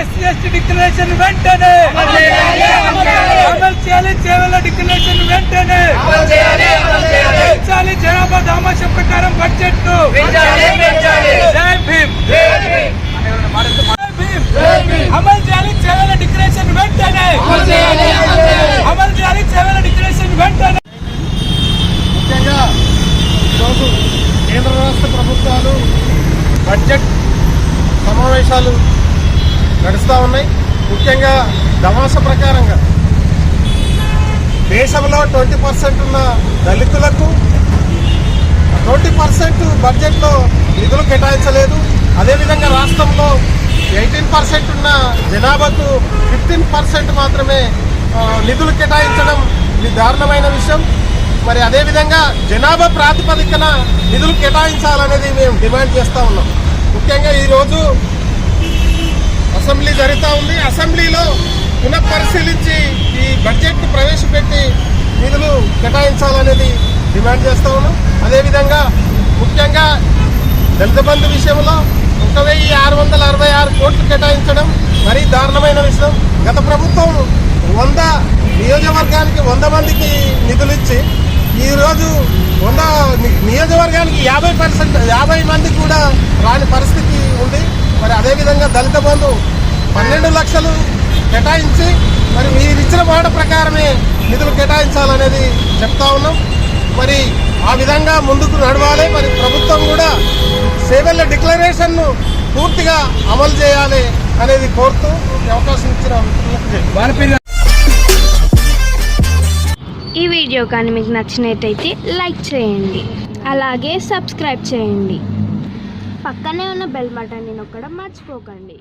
SC ST declaration వెంటనే! అమలు చేయాలి చేవల డిక్లరేషన్ వెంటనే! పెంచాలి జనాభా దామాష ప్రకారం బడ్జెట్ను జై భీమ్! జై భీమ్! అమలు చేయాలి చేవల డిక్లరేషన్ వెంటనే! అమలు చేయాలి చేవల డిక్లరేషన్ వెంటనే! ముఖ్యంగా ఈరోజు కేంద్ర రాష్ట్ర ప్రభుత్వాలు బడ్జెట్ సమావేశాలు ముఖ్యంగా దమాస ప్రకారంగా దేశంలో ట్వంటీ పర్సెంట్ ఉన్న దళితులకు ట్వంటీ పర్సెంట్ బడ్జెట్లో నిధులు కేటాయించలేదు. అదేవిధంగా రాష్ట్రంలో ఎయిటీన్ పర్సెంట్ ఉన్న జనాభాకు ఫిఫ్టీన్ పర్సెంట్ మాత్రమే నిధులు కేటాయించడం ఇది దారుణమైన విషయం. మరి అదేవిధంగా జనాభా ప్రాతిపదికన నిధులు కేటాయించాలనేది మేము డిమాండ్ చేస్తూ ఉన్నాం. ముఖ్యంగా ఈరోజు అసెంబ్లీ జరుగుతూ ఉంది. అసెంబ్లీలో పునఃపరిశీలించి ఈ బడ్జెట్ను ప్రవేశపెట్టి నిధులు కేటాయించాలనేది డిమాండ్ చేస్తూ ఉన్నాం. అదేవిధంగా ముఖ్యంగా దళిత బంధు విషయంలో ఒక వెయ్యి ఆరు వందల అరవై ఆరు కోట్లు కేటాయించడం మరీ దారుణమైన విషయం. గత ప్రభుత్వం వంద నియోజకవర్గానికి వంద మందికి నిధులు ఇచ్చి ఈరోజు వంద ని- నియోజకవర్గానికి యాభై పర్సెంట్ యాభై మంది కూడా రాని పరిస్థితి ఉంది. మరి అదేవిధంగా దళిత బంధు పన్నెండు లక్షలు కేటాయించి మరి మీరు ఇచ్చిన మాట ప్రకారమే నిధులు కేటాయించాలనేది చెప్తా ఉన్నాం. మరి ఆ విధంగా ముందుకు నడవాలి. మరి ప్రభుత్వం కూడా సేవల డిక్లరేషన్ను పూర్తిగా అమలు చేయాలి అనేది కోరుతూ ఈ అవకాశం ఇచ్చిన మిత్రులకు ఈ వీడియో కానీ మీకు నచ్చినట్టయితే లైక్ చేయండి. అలాగే సబ్స్క్రైబ్ చేయండి. పక్కనే ఉన్న బెల్ బటన్ని నొక్కడం మర్చిపోకండి.